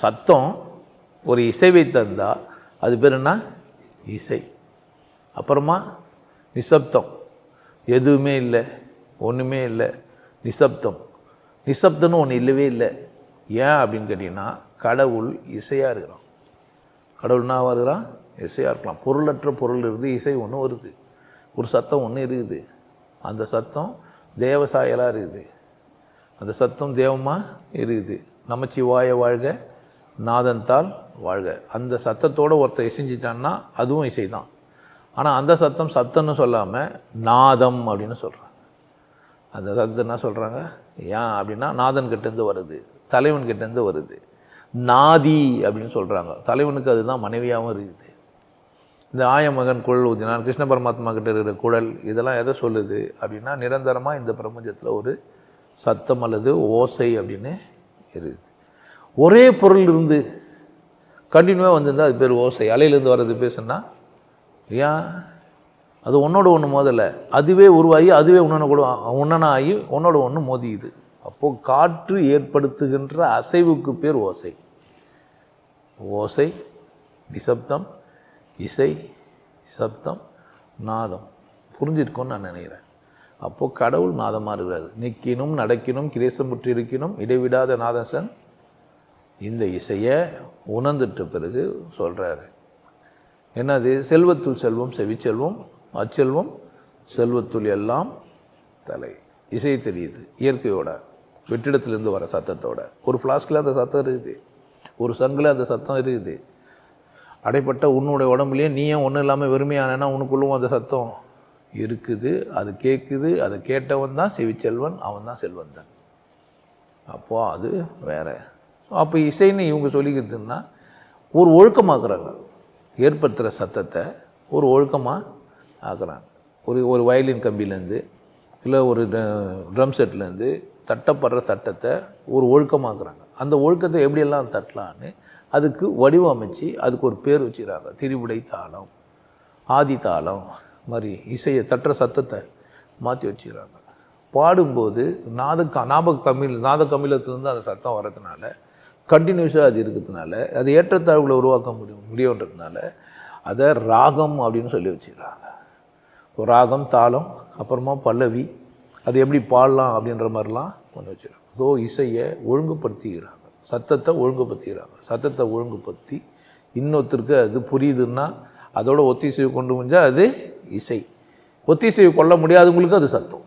சத்தம் ஒரு இசைவை தந்தால் அது பேர் என்ன? இசை. அப்புறமா நிசப்தம். எதுவுமே இல்லை ஒன்றுமே இல்லை நிசப்தம். நிசப்தம்னு ஒன்று இல்லவே இல்லை. ஏன் அப்படின்னு கேட்டிங்கன்னா கடவுள் இசையாக இருக்கிறான். கடவுள் வருகிறான் இசையாக இருக்கலாம். பொருளற்ற பொருள் இருந்து இசை ஒன்று வருது. ஒரு சத்தம் ஒன்று இருக்குது. அந்த சத்தம் தேவசாயலாக இருக்குது. அந்த சத்தம் தேவமாக இருக்குது. நமச்சிவாய வாழ்க. நாதன்தால் வாழ்க. அந்த சத்தத்தோடு ஒருத்தர் இசைஞ்சிட்டான்னா அதுவும் இசை தான் ஆனால் அந்த சத்தம் சத்தம்னு சொல்லாமல் நாதம் அப்படின்னு சொல்கிறாங்க அந்த சத்தம் என்ன சொல்கிறாங்க ஏன் அப்படின்னா நாதன் கிட்டேருந்து வருது. தலைவன் கிட்டேருந்து வருது. நாதி அப்படின்னு சொல்கிறாங்க தலைவனுக்கு அதுதான் மனைவியாகவும் இருக்குது. இந்த ஆயமகன் குழல் ஊதினான் கிருஷ்ண பரமாத்மா கிட்ட இருக்கிற குழல் இதெல்லாம் எதை சொல்லுது அப்படின்னா நிரந்தரமாக இந்த பிரபஞ்சத்தில் ஒரு சத்தம் அல்லது ஓசை அப்படின்னு இருக்குது. ஒரே பொருள் இருந்து கண்டினியூவாக வந்திருந்தால் அது பேர் ஓசை. அலையிலேருந்து வர்றது பேசுனா ஏன் அது ஒன்றோட ஒன்று மோதலை. அதுவே உருவாகி அதுவே உன்னனை கூட உன்னன ஆகி ஒன்றோட ஒன்று மோதியுது. அப்போது காற்று ஏற்படுத்துகின்ற அசைவுக்கு பேர் ஓசை. ஓசை நிசப்தம் இசை சப்தம் நாதம். புரிஞ்சிருக்கும்னு நான் நினைக்கிறேன். அப்போது கடவுள் நாதமாக இருக்கிறார். நிற்கினும் நடக்கினும் கிரேசம் இருக்கணும் இடைவிடாத நாதசன் இந்த இசையை உணர்ந்துட்ட பிறகு சொல்கிறாரு என்னது? செல்வத்துள் செல்வம் செவிச்செல்வம் அச்செல்வம் செல்வத்துள் எல்லாம் தலை. இசை தெரியுது இயற்கையோட வெற்றிடத்துலேருந்து வர சத்தத்தோட. ஒரு ஃப்ளாஸ்கில் அந்த சத்தம் இருக்குது. ஒரு சங்கில் அந்த சத்தம் இருக்குது. அடைப்பட்ட உன்னுடைய உடம்புலேயே நீ ஏன் ஒன்றும் இல்லாமல் வெறுமையானனா உனக்குள்ளும் அந்த சத்தம் இருக்குது. அது கேட்குது அதை கேட்டவன் தான் செவிச்செல்வன் அவன் தான் செல்வந்தன். அப்போது அது வேறு. அப்போ இசைன்னு இவங்க சொல்லிக்கிறதுன்னா ஒரு ஒழுக்கமாக்குறாங்க. ஏற்படுத்துகிற சத்தத்தை ஒரு ஒழுக்கமாக ஆக்குறாங்க. ஒரு ஒரு வயலின் கம்பிலேருந்து இல்லை ஒரு ட்ரம் செட்லேருந்து தட்டப்படுற தட்டத்தை ஒரு ஒழுக்கமாக்குறாங்க. அந்த ஒழுக்கத்தை எப்படியெல்லாம் தட்டலான்னு அதுக்கு வடிவமைச்சு அதுக்கு ஒரு பேர் வச்சுக்கிறாங்க. திரிவுடை தாளம் ஆதி தாளம் மாதிரி இசையை தட்டுற சத்தத்தை மாற்றி வச்சுக்கிறாங்க. பாடும்போது நாத க ஞாபக கம்மியில் நாத கமிழத்துலேருந்து அந்த சத்தம் வர்றதுனால கண்டினியூஸாக அது இருக்கிறதுனால அது ஏற்றத்தாழ்வுகளை உருவாக்க முடியும் முடியுன்றதுனால அதை ராகம் அப்படின்னு சொல்லி வச்சுக்கிறாங்க. ராகம் தாளம் அப்புறமா பல்லவி அது எப்படி பாடலாம் அப்படின்ற மாதிரிலாம் கொண்டு வச்சுக்கிறாங்க. ஸோ இசையை ஒழுங்குபடுத்திக்கிறாங்க. சத்தத்தை ஒழுங்குபடுத்திக்கிறாங்க. சத்தத்தை ஒழுங்குபடுத்தி இன்னொருத்தருக்கு அது புரியுதுன்னா அதோட ஒத்திசைவு கொண்டு முடிஞ்சால் அது இசை. ஒத்திசைவு கொள்ள முடியாதவங்களுக்கு அது சத்தம்.